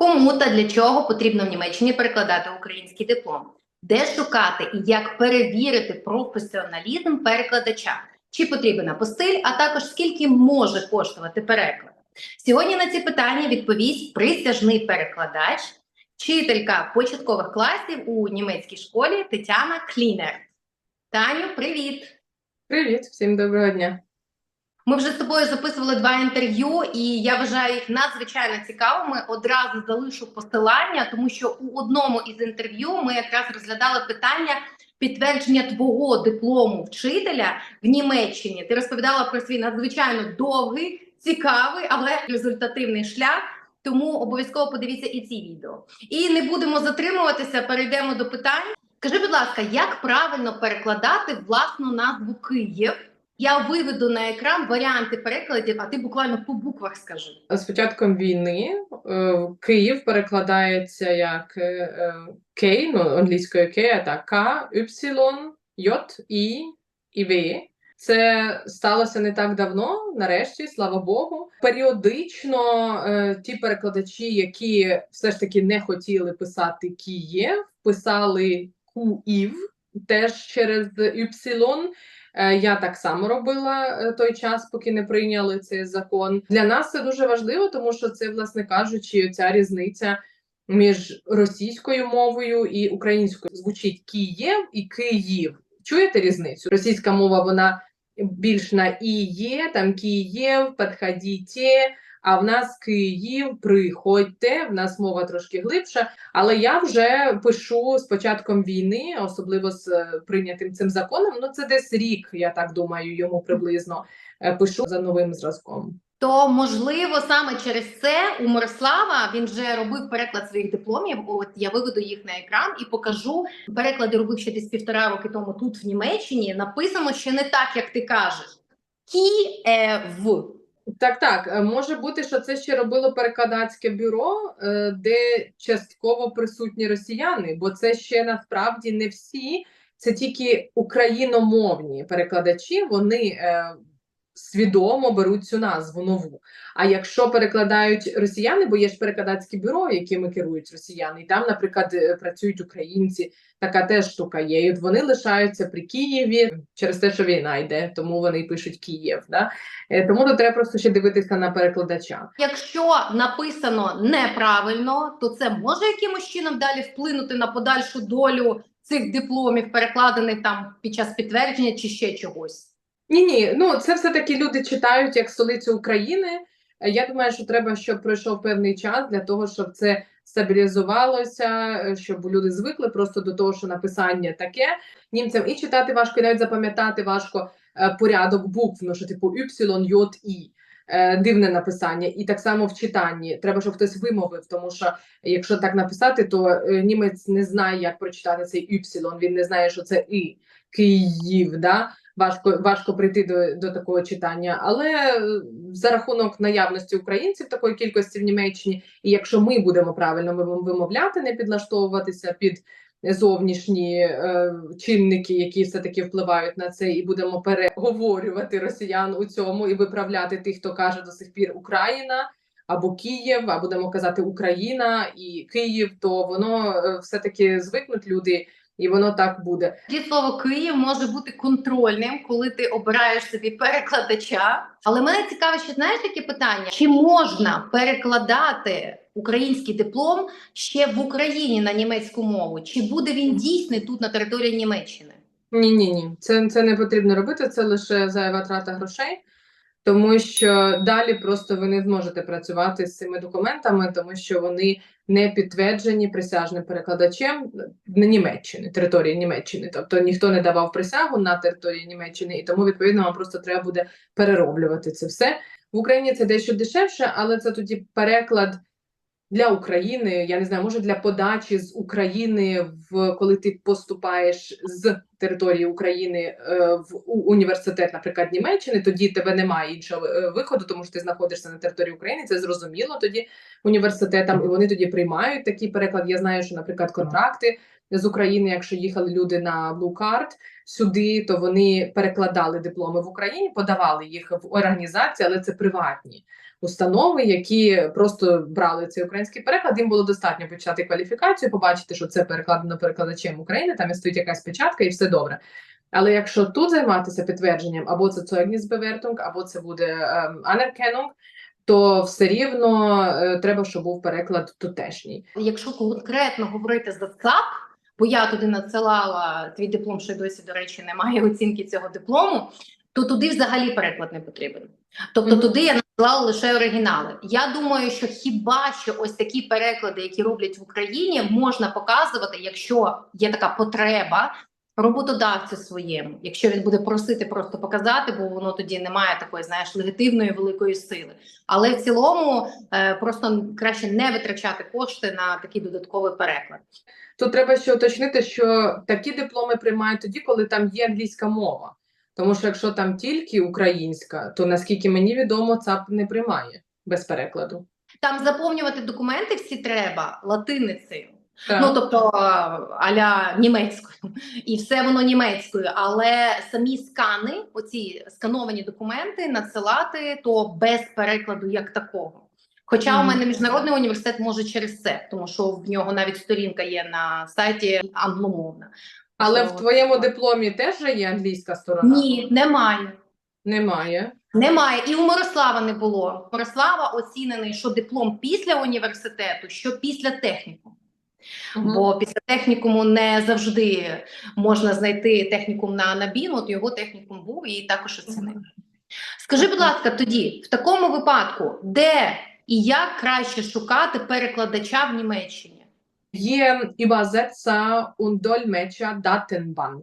Кому та для чого потрібно в Німеччині перекладати український диплом? Де шукати і як перевірити професіоналізм перекладача? Чи потрібен апостиль, а також скільки може коштувати переклад? Сьогодні на ці питання відповість присяжний перекладач, вчителька початкових класів у німецькій школі Тетяна Клінер. Таню, привіт! Привіт, всім доброго дня. Ми вже з тобою записували два інтерв'ю, і я вважаю їх надзвичайно цікавими. Одразу залишу посилання, тому що у одному із інтерв'ю ми якраз розглядали питання підтвердження твого диплому вчителя в Німеччині. Ти розповідала про свій надзвичайно довгий, цікавий, але результативний шлях. Тому обов'язково подивіться і ці відео. І не будемо затримуватися, перейдемо до питань. Скажи, будь ласка, як правильно перекладати власну назву Київ? Я виведу на екран варіанти перекладів, а ти буквально по буквах скажи. З початком війни е, Київ перекладається як е, е, Кей, ну англійською Кей, а так К, Y, J, І і В. Це сталося не так давно, нарешті, слава Богу. Періодично ті перекладачі, які все ж таки не хотіли писати Київ, писали Куїв теж через Y. Е, Я так само робила е, той час, поки не прийняли цей закон. Для нас це дуже важливо, тому що це, власне кажучи, ця різниця між російською мовою і українською звучить Київ і Київ. Чуєте різницю? Російська мова вона більш на і є, там Київ, підходіть, а в нас Київ, приходьте. В нас мова трошки глибша. Але я вже пишу з початком війни, особливо з е, прийнятим цим законом. Ну це десь рік, я так думаю, йому приблизно е, пишу за новим зразком. То можливо саме через це у Мирослава він вже робив переклад своїх дипломів. От я виведу їх на екран і покажу. Переклади робив ще десь півтора роки тому тут в Німеччині. Написано ще не так, як ти кажеш. Київ. Так, так, е, може бути, що це ще робило перекладацьке бюро, е, де частково присутні росіяни, бо це ще насправді не всі, це тільки україномовні перекладачі. Вони е, свідомо беруть цю назву нову. А якщо перекладають росіяни, бо є ж перекладацьке бюро, якими керують росіяни, і там, наприклад, е, працюють українці, така теж штука є. І от вони лишаються при Києві через те, що війна йде, тому вони пишуть Київ. Да? Е, Тому тут треба просто ще дивитися на перекладача. Якщо написано неправильно, то це може якимось чином далі вплинути на подальшу долю цих дипломів, перекладених там під час підтвердження чи ще чогось. Ні, ні, ну це все-таки люди читають як столицю України. Я думаю, що треба, щоб пройшов певний час для того, щоб це стабілізувалося, щоб люди звикли просто до того, що написання таке. Німцям і читати важко, і навіть запам'ятати важко е, порядок букв, ну що типу Y, J, I. Е, Дивне написання, і так само в читанні треба, щоб хтось вимовив, тому що якщо так написати, то е, німець не знає, як прочитати цей Y, він не знає, що це І, Київ. Да? Важко важко прийти до, до такого читання, але е, за рахунок наявності українців такої кількості в Німеччині, і якщо ми будемо правильно вим- вимовляти, не підлаштовуватися під зовнішні е, чинники, які все таки впливають на це, і будемо переговорювати росіян у цьому і виправляти тих, хто каже до сих пір Україна. Або Київ, а будемо казати Україна і Київ, то воно е, все таки звикнуть люди, і воно так буде. Тоді слово Київ може бути контрольним, коли ти обираєш собі перекладача. Але мене цікавить, ще знаєш таке питання: чи можна перекладати український диплом ще в Україні на німецьку мову? Чи буде він дійсний тут на території Німеччини? Ні, ні, ні, це, це не потрібно робити, це лише зайва трата грошей, тому що далі просто ви не зможете працювати з цими документами, тому що вони не підтверджені присяжним перекладачем Німеччини, території Німеччини. Тобто ніхто не давав присягу на території Німеччини, і тому відповідно вам просто треба буде перероблювати це все. В Україні це дещо дешевше, але це тоді переклад для України. Я не знаю, може для подачі з України, в коли ти поступаєш з території України е, в університет, наприклад, Німеччини, тоді тебе немає іншого е, виходу, тому що ти знаходишся на території України. Це зрозуміло тоді університетам, і вони тоді приймають такий переклад. Я знаю, що, наприклад, контракти з України, якщо їхали люди на Blue Card сюди, то вони перекладали дипломи в Україні, подавали їх в організації, але це приватні установи, які просто брали цей український переклад. Їм було достатньо почати кваліфікацію, побачити, що це перекладено перекладачем України, там і стоїть якась печатка, і все добре. Але якщо тут займатися підтвердженням, або це Zeugnisbewertung, або це буде ем, Anerkennung, то все рівно е, треба, щоб був переклад тутешній. Якщо конкретно говорити за ЦАП, бо я туди надсилала твій диплом, що досі, до речі, немає оцінки цього диплому, то туди взагалі переклад не потрібен. Тобто Мгм. туди я надсилала лише оригінали. Я думаю, що хіба що ось такі переклади, які роблять в Україні, можна показувати, якщо є така потреба. Роботодавцю своєму, якщо він буде просити просто показати, бо воно тоді не має такої, знаєш, легітимної великої сили. Але в цілому е, просто краще не витрачати кошти на такий додатковий переклад. Тут треба ще уточнити, що такі дипломи приймають тоді, коли там є англійська мова. Тому що якщо там тільки українська, то наскільки мені відомо, ЦАП не приймає без перекладу. Там заповнювати документи всі треба латиницею, Так. ну тобто аля німецькою, і все воно німецькою. Але самі скани, оці скановані документи, надсилати то без перекладу як такого. Хоча у мене міжнародний університет може через це, тому що в нього навіть сторінка є на сайті англомовна. Але в твоєму дипломі теж же є англійська сторона? ні, немає. Немає. Немає. І у Мирослава не було. Мирослава оцінений, що диплом після університету, що після технікуму. Мгм. Бо після технікуму не завжди можна знайти технікум на набін, от його технікум був і також оцінив. Скажи, будь ласка, тоді, в такому випадку, де і як краще шукати перекладача в Німеччині? Є Übersetzer und Dolmetscher Datenbank.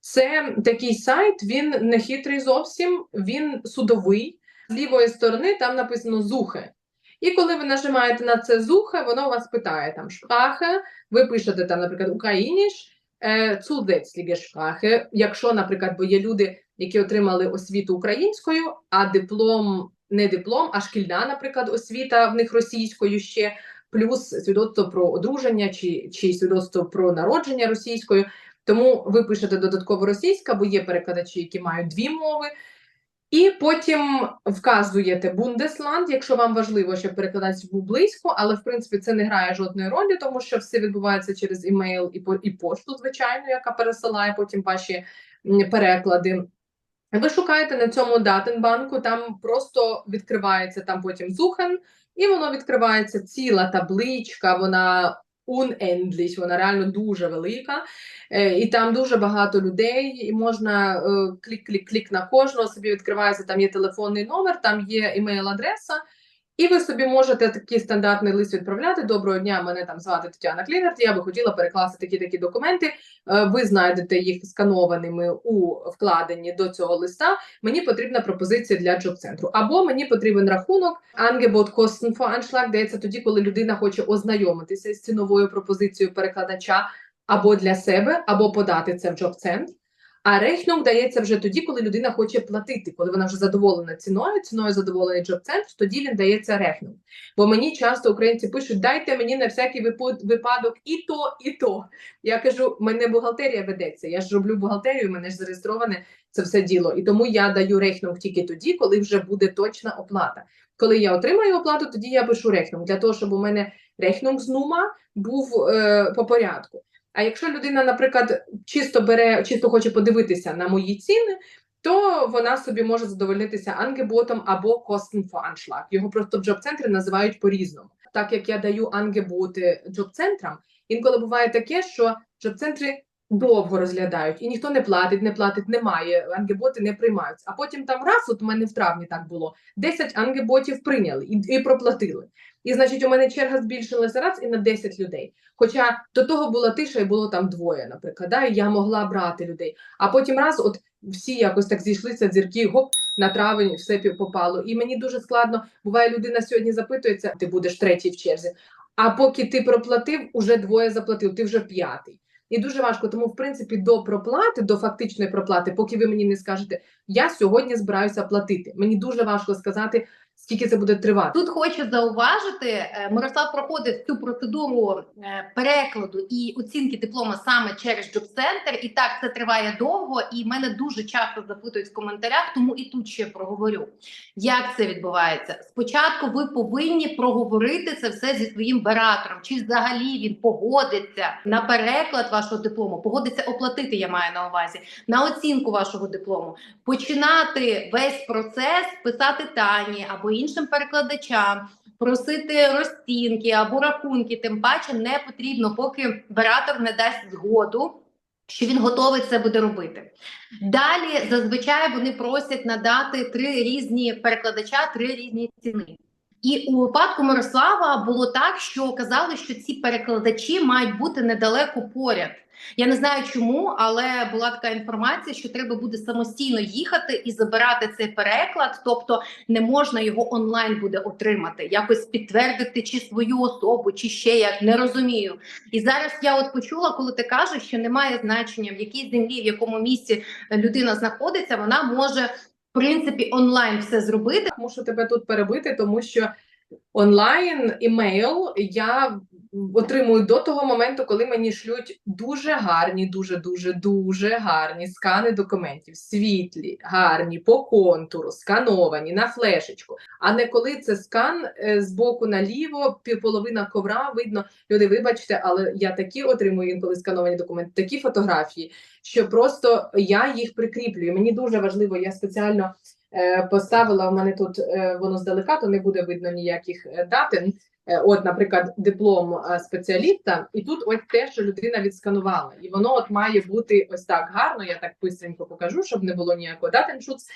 Це такий сайт, він не хитрий зовсім, він судовий. З лівої сторони там написано зухе. І коли ви нажимаєте на це зухе, воно вас питає там шпрахе, ви пишете там, наприклад, україніш, е, zusätzliche Якщо, наприклад, бо є люди, які отримали освіту українською, а диплом не диплом, а шкільна, наприклад, освіта в них російською ще, плюс свідоцтво про одруження чи, чи свідоцтво про народження російською. Тому ви пишете додатково російська, бо є перекладачі, які мають дві мови. І потім вказуєте Бундесланд, якщо вам важливо, щоб перекладач був близько, але в принципі це не грає жодної ролі, тому що все відбувається через імейл і по і пошту, звичайно, яка пересилає потім ваші переклади. Ви шукаєте на цьому датенбанку, там просто відкривається там потім зухен, і воно відкривається ціла табличка, вона unendlich, вона реально дуже велика. Е, і там дуже багато людей, і можна е, клік-клік-клік на кожного. Собі відкривається, там є телефонний номер, там є імейл-адреса. І ви собі можете такий стандартний лист відправляти. Доброго дня, мене там звати Тетяна Клінерт. Я би хотіла перекласти такі такі документи. Е, Ви знайдете їх сканованими у вкладенні до цього листа. Мені потрібна пропозиція для джоб-центру. Або мені потрібен рахунок Kostenvoranschlag, дається тоді, коли людина хоче ознайомитися з ціновою пропозицією перекладача або для себе, або подати це в джоб-центр. А рейхнунг дається вже тоді, коли людина хоче платити, коли вона вже задоволена ціною, ціною задоволений джоб-центр, тоді він дається рехнунг. Бо мені часто українці пишуть: дайте мені на всякий випадок і то, і то. Я кажу, мене бухгалтерія ведеться. Я ж роблю бухгалтерію, мене ж зареєстроване це все діло. І тому я даю рехнунг тільки тоді, коли вже буде точна оплата. Коли я отримаю оплату, тоді я пишу рехнунг для того, щоб у мене рехнунг з нума був е, по порядку. А якщо людина, наприклад, чисто бере, чисто хоче подивитися на мої ціни, то вона собі може задовольнитися ангеботом або Kostenvoranschlag. Його просто в джоб-центрі називають по-різному. Так як я даю ангеботи джоб-центрам, інколи буває таке, що джоб-центри довго розглядають, і ніхто не платить, не платить, немає, ангеботи не приймаються. А потім там раз, от у мене в травні так було, 10 ангеботів прийняли і, і проплатили. І значить, у мене черга збільшилася раз і на 10 людей. Хоча до того була тиша і було там двоє, наприклад, да, і я могла брати людей. А потім раз, от всі якось так зійшлися, зірки, гоп, на травень все попало. І мені дуже складно. Буває, людина сьогодні запитується, ти будеш третій в черзі. А поки ти проплатив, уже двоє заплатив, ти вже п'ятий. І дуже важко. Тому, в принципі, до проплати, до фактичної проплати, поки ви мені не скажете, я сьогодні збираюся платити. Мені дуже важко сказати, скільки це буде тривати. Тут хочу зауважити, е, Мирослав проходив цю процедуру е, перекладу і оцінки диплома саме через Center. І так це триває довго. І мене дуже часто запитують в коментарях, тому і тут ще проговорю. Як це відбувається? Спочатку ви повинні проговорити це все зі своїм бератором, чи взагалі він погодиться на переклад вашого диплому, погодиться оплатити. Я маю на увазі на оцінку вашого диплому, починати весь процес писати Тані або іншим перекладачам, просити розцінки або рахунки. Тим паче не потрібно, поки оператор не дасть згоду. Що він готовий це буде робити. Далі зазвичай вони просять надати три різні перекладача, три різні ціни. І у випадку Мирослава було так, що казали, що ці перекладачі мають бути недалеко поряд. Я не знаю чому, але була така інформація, що треба буде самостійно їхати і забирати цей переклад, тобто не можна його онлайн буде отримати, якось підтвердити чи свою особу, чи ще як не розумію. І зараз я от почула, коли ти кажеш, що немає значення в якій землі, в якому місці людина знаходиться, вона може принципі онлайн все зробити. Мушу тебе тут перебити, тому що онлайн імейл я отримую до того моменту, коли мені шлють дуже гарні, дуже дуже дуже гарні скани документів, світлі, гарні по контуру, скановані на флешечку. А не коли це скан е, з боку наліво, півполовина ковра видно. Люди, вибачте, але я такі отримую інколи скановані документи, такі фотографії, що просто я їх прикріплюю. Мені дуже важливо, я спеціально. е, Поставила в мене тут е, воно здалека, то не буде видно ніяких датин. Е, От, наприклад, диплом е, спеціаліста, і тут ось те, що людина відсканувала, і воно от має бути ось так гарно. Я так бистренько покажу, щоб не було ніякого датиншуц.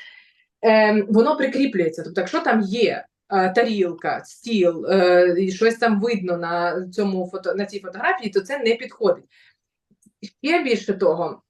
Е, воно прикріплюється. Тобто, якщо там є е, тарілка, стіл, е, і щось там видно на цьому фото на цій фотографії, то це не підходить. Ще більше того.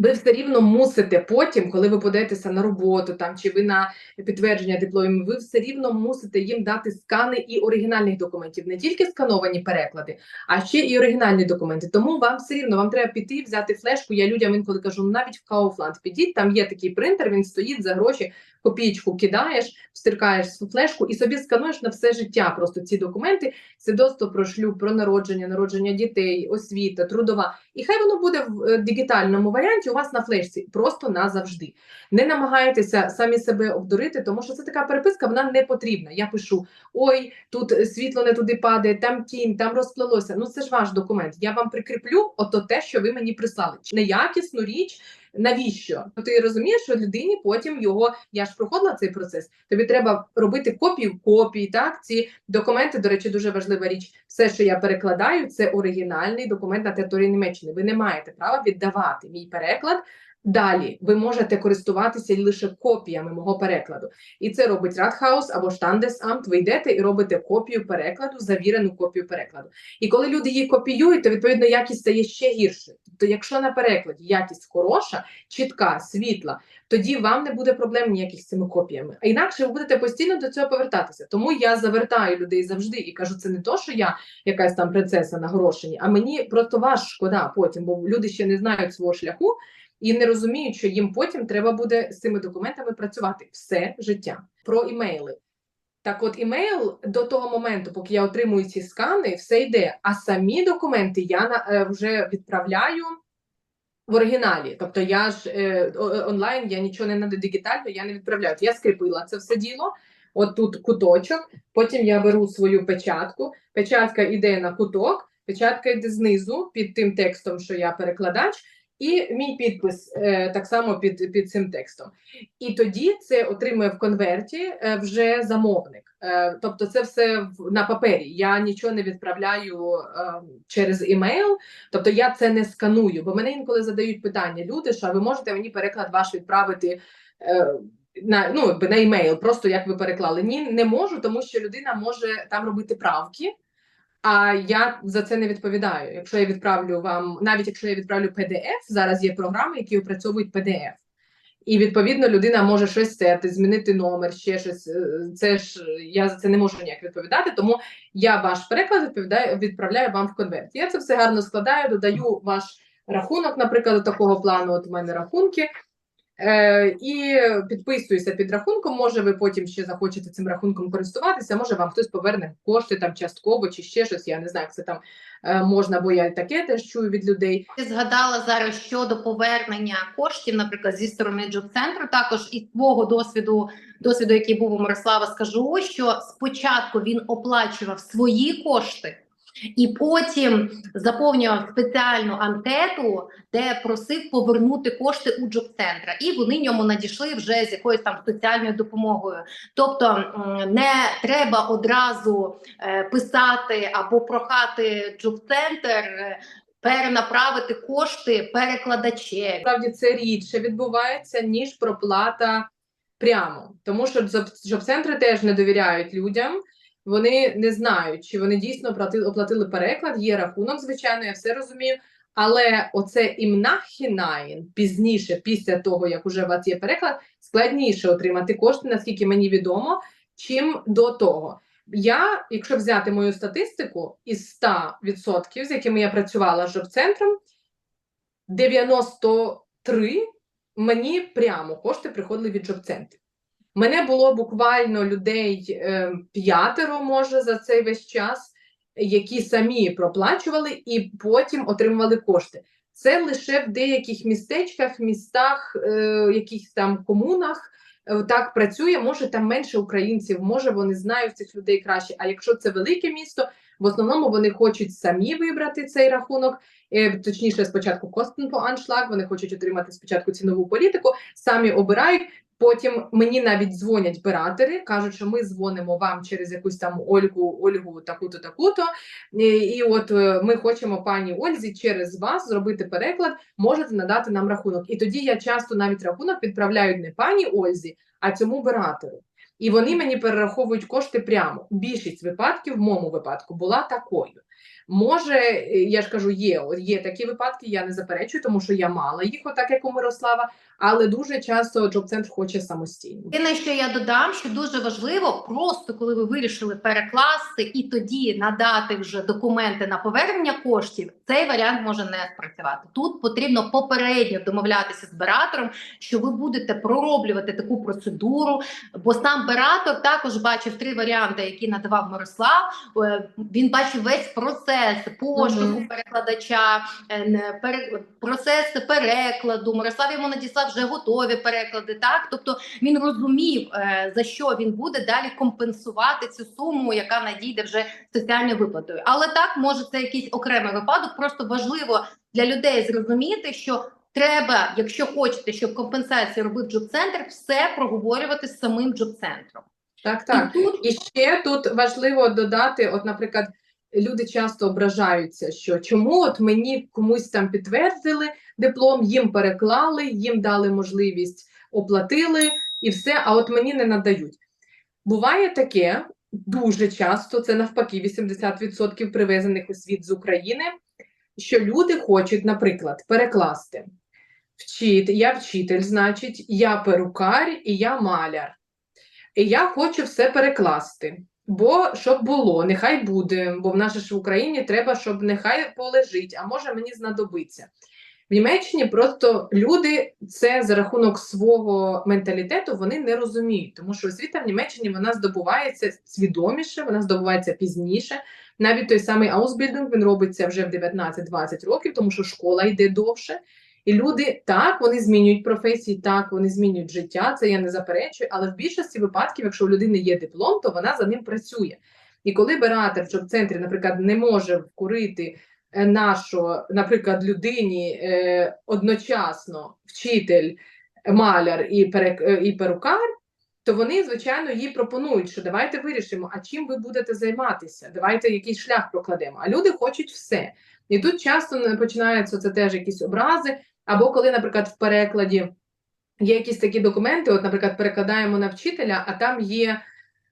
Ви все рівно мусите потім, коли ви подаєтеся на роботу там чи ви на підтвердження дипломів, ви все рівно мусите їм дати скани і оригінальних документів, не тільки скановані переклади, а ще і оригінальні документи. Тому вам все рівно вам треба піти, взяти флешку. Я людям інколи кажу, «Ну, навіть в Kaufland підіть, там є такий принтер, він стоїть за гроші, копійку кидаєш, встиркаєш свою флешку і собі скануєш на все життя. Просто ці документи, свідоцтво про шлюб, про народження, народження дітей, освіта, трудова. І хай воно буде в е, дигітальному варіанті у вас на флешці, просто назавжди. Не намагайтеся самі себе обдурити, тому що це така переписка, вона не потрібна. Я пишу: ой, тут світло не туди падає, там тінь, там розплилося. Ну це ж ваш документ. Я вам прикріплю ото те, що ви мені прислали. Неякісну річ. Навіщо? Ну, Ти розумієш, що людині потім його я ж проходила цей процес. Тобі треба робити копію копій. Так, ці документи, до речі, дуже важлива річ. Все, що я перекладаю, це оригінальний документ на території Німеччини. Ви не маєте права віддавати мій переклад. Далі ви можете користуватися лише копіями мого перекладу, і це робить Радхаус або Штандесамт. Ви йдете і робите копію перекладу, завірену копію перекладу. І коли люди її копіюють, то відповідно якість стає ще гірше. Тобто, якщо на перекладі якість хороша, чітка, світла, тоді вам не буде проблем ніяких з цими копіями. А інакше ви будете постійно до цього повертатися. Тому я завертаю людей завжди і кажу, це не то, що я якась там принцеса на горошині, а мені просто вас шкода потім, бо люди ще не знають свого шляху і не розуміють, що їм потім треба буде з цими документами працювати все життя. Про імейли. Так, от імейл до того моменту, поки я отримую ці скани, все йде. А самі документи я е, вже відправляю в оригіналі. Тобто я ж е, онлайн, я нічого не надо дигітально, я не відправляю. Я скріпила це все діло. От тут куточок, потім я беру свою печатку. Печатка йде на куток, печатка йде знизу під тим текстом, що я перекладач, і мій підпис е, так само під, під цим текстом. І тоді це отримує в конверті е, вже замовник. Е, тобто, це все в- на папері. Я нічого не відправляю через імейл. Тобто я це не сканую, бо мене інколи задають питання: люди, що ви можете мені переклад ваш відправити на ну на імейл, просто як ви переклали? Ні, не можу, тому що людина може там робити правки. А я за це не відповідаю. Якщо я відправлю вам, навіть якщо я відправлю PDF, зараз є програми, які опрацьовують PDF. І відповідно людина може щось стерти, змінити номер, ще щось. Е, Це ж я за це не можу ніяк відповідати. Тому я ваш переклад відповідаю, відправляю вам в конверт. Я це все гарно складаю, додаю ваш рахунок, наприклад, до такого плану. От у мене рахунки. Е, і підписуюся під рахунком. Може, ви потім ще захочете цим рахунком користуватися. Може, вам хтось поверне кошти там частково чи ще щось. Я не знаю, як це там е, можна, бо я таке теж чую від людей. Ти згадала зараз щодо повернення коштів, наприклад, зі сторони джоб-центру. Також із твого досвіду, досвіду, який був у Мирослава, скажу, що спочатку він оплачував свої кошти. І потім заповнював спеціальну анкету, де просив повернути кошти у джоб-центра, і вони йому надійшли вже з якоюсь там соціальною допомогою. Тобто не треба одразу е, писати або прохати джоб-центр е, перенаправити кошти перекладачеві. Насправді це рідше відбувається, ніж проплата прямо. Тому що джоб- джоб-центри теж не довіряють людям. Вони не знають, чи вони дійсно оплатили, переклад, є рахунок, звичайно, я все розумію. Але оце імнахінаїн пізніше, після того, як уже у вас є переклад, складніше отримати кошти, наскільки мені відомо, чим до того. Я, якщо взяти мою статистику із 100%, з якими я працювала з джоб-центром, 93 мені прямо кошти приходили від джоб-центрів. Мене було буквально людей е, п'ятеро, може, за цей весь час, які самі проплачували і потім отримували кошти. Це лише в деяких містечках, містах, е, якихось там комунах е, так працює. Може там менше українців, може вони знають цих людей краще. А якщо це велике місто, в основному вони хочуть самі вибрати цей рахунок. Точніше, спочатку костен по аншлаг, вони хочуть отримати спочатку цінову політику, самі обирають. Потім мені навіть дзвонять оператори, кажуть, що ми дзвонимо вам через якусь там Ольгу, Ольгу таку-то, таку-то. І, от е, ми хочемо пані Ользі через вас зробити переклад, можете надати нам рахунок. І тоді я часто навіть рахунок відправляю не пані Ользі, а цьому оператору. І вони мені перераховують кошти прямо. Більшість випадків, в моєму випадку, була такою. Може, я ж кажу, є, є такі випадки, я не заперечую, тому що я мала їх, отак як у Мирослава, але дуже часто джоб-центр хоче самостійно. Єдине, що я додам, що дуже важливо, просто коли ви вирішили перекласти і тоді надати вже документи на повернення коштів, цей варіант може не спрацювати. Тут потрібно попередньо домовлятися з бератором, що ви будете пророблювати таку процедуру, бо сам бератор також бачив три варіанти, які надавав Мирослав. Е, Він бачив весь процес пошуку Мгм. перекладача, е, пере- процес перекладу. Мирослав йому надіслав вже готові переклади. Так, тобто він розумів е, за що він буде далі компенсувати цю суму, яка надійде вже соціальною виплатою. Але так може це якийсь окремий випадок. Просто важливо для людей зрозуміти, що треба, якщо хочете, щоб компенсацію робив джоб-центр, все проговорювати з самим джоб-центром. Так, так. І тут І ще тут важливо додати: от, наприклад, люди часто ображаються, що чому от мені комусь там підтвердили диплом, їм переклали, їм дали можливість, оплатили і все, а от мені не надають. Буває таке дуже часто, це навпаки 80% привезених освіт з України, що люди хочуть, наприклад, перекласти. Вчит, я вчитель, значить, я перукар і я маляр. І я хочу все перекласти. Бо щоб було, нехай буде, бо в же ж Україні треба, щоб нехай полежить, а може мені знадобиться. В Німеччині просто люди це за рахунок свого менталітету вони не розуміють, тому що освіта в Німеччині вона здобувається свідоміше, вона здобувається пізніше. Навіть той самий Аусбільдинг він робиться вже в 19-20 років, тому що школа йде довше. І люди так вони змінюють професії, так вони змінюють життя. Це я не заперечую, але в більшості випадків, якщо у людини є диплом, то вона за ним працює. І коли бератор в джоб-центрі, наприклад, не може вкурити е, нашу, наприклад, людині е, одночасно вчитель, маляр і, перек, е, і перукар, то вони, звичайно, їй пропонують, що давайте вирішимо, а чим ви будете займатися? Давайте якийсь шлях прокладемо. А люди хочуть все. І тут часто починаються це теж якісь образи. Або коли, наприклад, в перекладі є якісь такі документи, от, наприклад, перекладаємо на вчителя, а там є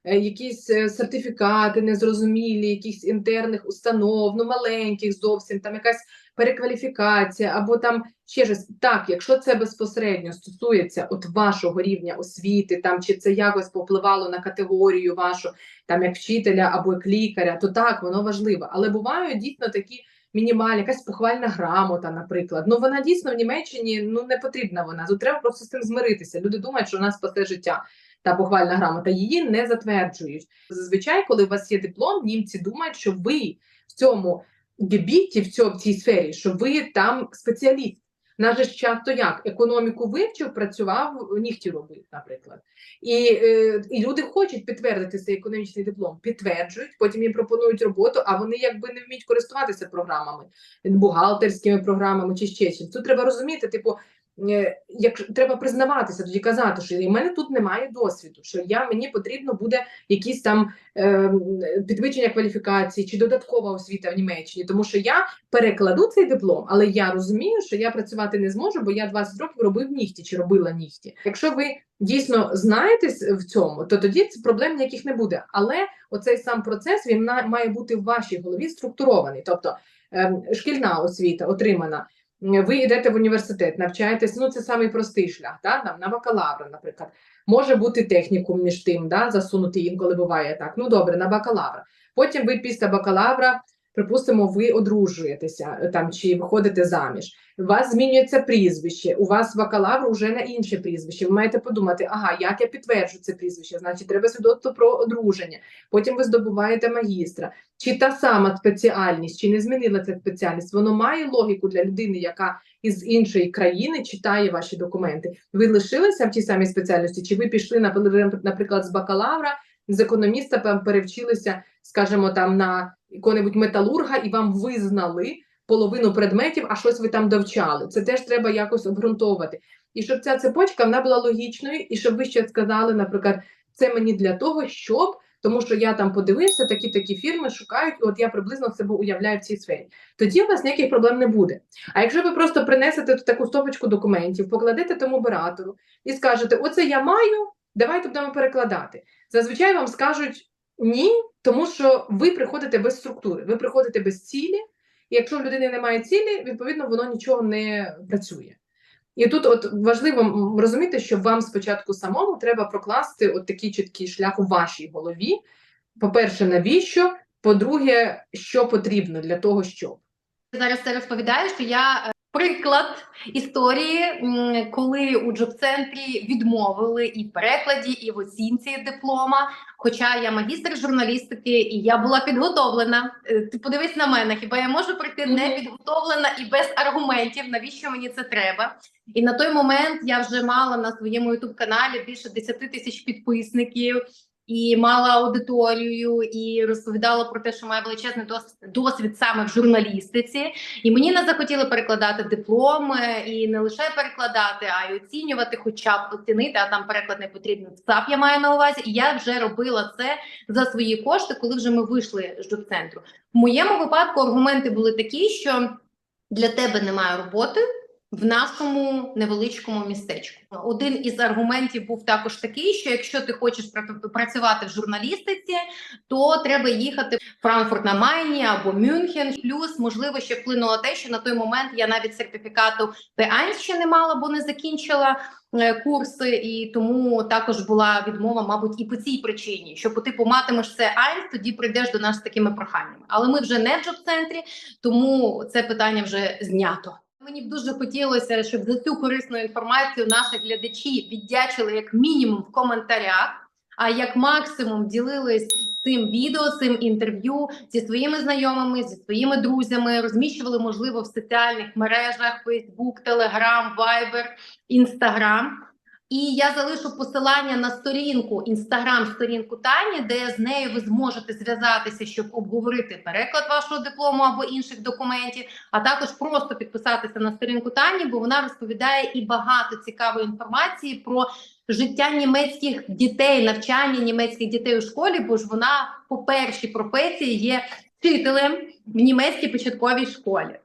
е, якісь е, сертифікати незрозумілі, якісь інтерних установ, ну маленьких зовсім, там якась перекваліфікація, або там ще щось. Так, якщо це безпосередньо стосується от вашого рівня освіти, там чи це якось попливало на категорію вашу, там як вчителя або як лікаря, то так, воно важливо. Але бувають дійсно такі мінімальна, якась похвальна грамота, наприклад. Ну вона дійсно в Німеччині ну не потрібна вона. Тут треба просто з цим змиритися. Люди думають, що у нас спасе життя. Та похвальна грамота її не затверджують. Зазвичай, коли у вас є диплом, німці думають, що ви в цьому гебіті, в цьому в цій сфері, що ви там спеціаліст. Нас же часто як економіку вивчив, працював, нігті робив, наприклад. І, е, і люди хочуть підтвердити цей економічний диплом, підтверджують, потім їм пропонують роботу, а вони якби не вміють користуватися програмами, бухгалтерськими програмами чи ще чим. Тут треба розуміти, типу, як треба признаватися, тоді казати, що в мене тут немає досвіду, що я мені потрібно буде якісь там е, підвищення кваліфікації чи додаткова освіта в Німеччині, тому що я перекладу цей диплом, але я розумію, що я працювати не зможу, бо я 20 років робив нігті чи робила нігті. Якщо ви дійсно знаєтесь в цьому, то тоді проблем ніяких не буде. Але оцей сам процес він має бути в вашій голові структурований, тобто ем, шкільна освіта отримана. Ви йдете в університет, навчаєтесь. Ну це самий простий шлях, да? там на бакалавра, наприклад. Може бути технікум між тим, да? засунути інколи буває так. Ну добре, на бакалавра. Потім ви після бакалавра, припустимо, ви одружуєтеся е, там чи виходите заміж. У вас змінюється прізвище, у вас бакалавр уже на інше прізвище. Ви маєте подумати, ага, як я підтверджу це прізвище, значить, треба свідоцтво про одруження. Потім ви здобуваєте магістра. Чи та сама спеціальність, чи не змінила ця спеціальність? Воно має логіку для людини, яка із іншої країни читає ваші документи. Ви лишилися в тій самій спеціальності, чи ви пішли наприклад, наприклад, з бакалавра, з економіста пе- перевчилися, скажімо, там на якого-небудь металурга, і вам визнали половину предметів, а щось ви там довчали. Це теж треба якось обґрунтовувати. І щоб ця цепочка вона була логічною, і щоб ви ще сказали, наприклад, це мені для того, щоб. Тому що я там подивився, такі такі фірми шукають, і от я приблизно себе уявляю в цій сфері. Тоді у вас ніяких проблем не буде. А якщо ви просто принесете таку стопочку документів, покладете тому оператору і скажете: Оце я маю, давайте будемо перекладати. Зазвичай вам скажуть ні, тому що ви приходите без структури, ви приходите без цілі, і якщо в людини немає цілі, відповідно воно нічого не працює. І тут от важливо розуміти, що вам спочатку самому треба прокласти от такий чіткий шлях у вашій голові. По-перше, навіщо? По-друге, що потрібно для того, щоб. зараз це розповідаю, що я е, приклад історії, коли у джоб-центрі відмовили і в перекладі, і в оцінці диплома. Хоча я магістр журналістики і я була підготовлена. Е, Ти подивись на мене, хіба я можу прийти не підготовлена і без аргументів, навіщо мені це треба? І на той момент я вже мала на своєму ютуб каналі більше 10 тисяч підписників. І мала аудиторію, і розповідала про те, що має величезний дос- досвід саме в журналістиці. І мені не захотіли перекладати дипломи, і не лише перекладати, а й оцінювати, хоча б оцінити, а там переклад не потрібен. ЦАП я маю на увазі. І я вже робила це за свої кошти, коли вже ми вийшли з жоб-центру. В моєму випадку аргументи були такі, що для тебе немає роботи. В нашому невеличкому містечку один із аргументів був також такий, що якщо ти хочеш пра- працювати в журналістиці, то треба їхати в Франкфурт на Майні або Мюнхен. Плюс можливо ще вплинуло те, що на той момент я навіть сертифікату P1 ще не мала, бо не закінчила е, курси, і тому також була відмова, мабуть, і по цій причині, що по типу матимеш це Айнс, тоді прийдеш до нас з такими проханнями. Але ми вже не в джоб-центрі, тому це питання вже знято. Мені б дуже хотілося, щоб за цю корисну інформацію наші глядачі віддячили як мінімум в коментарях, а як максимум ділились цим відео, цим інтерв'ю зі своїми знайомими, зі своїми друзями, розміщували, можливо, в соціальних мережах: Facebook, Telegram, Viber, Instagram. І я залишу посилання на сторінку інстаграм-сторінку Тані, де з нею ви зможете зв'язатися, щоб обговорити переклад вашого диплому або інших документів, а також просто підписатися на сторінку Тані, бо вона розповідає і багато цікавої інформації про життя німецьких дітей, навчання німецьких дітей у школі, бо ж вона по першій професії є вчителем в німецькій початковій школі.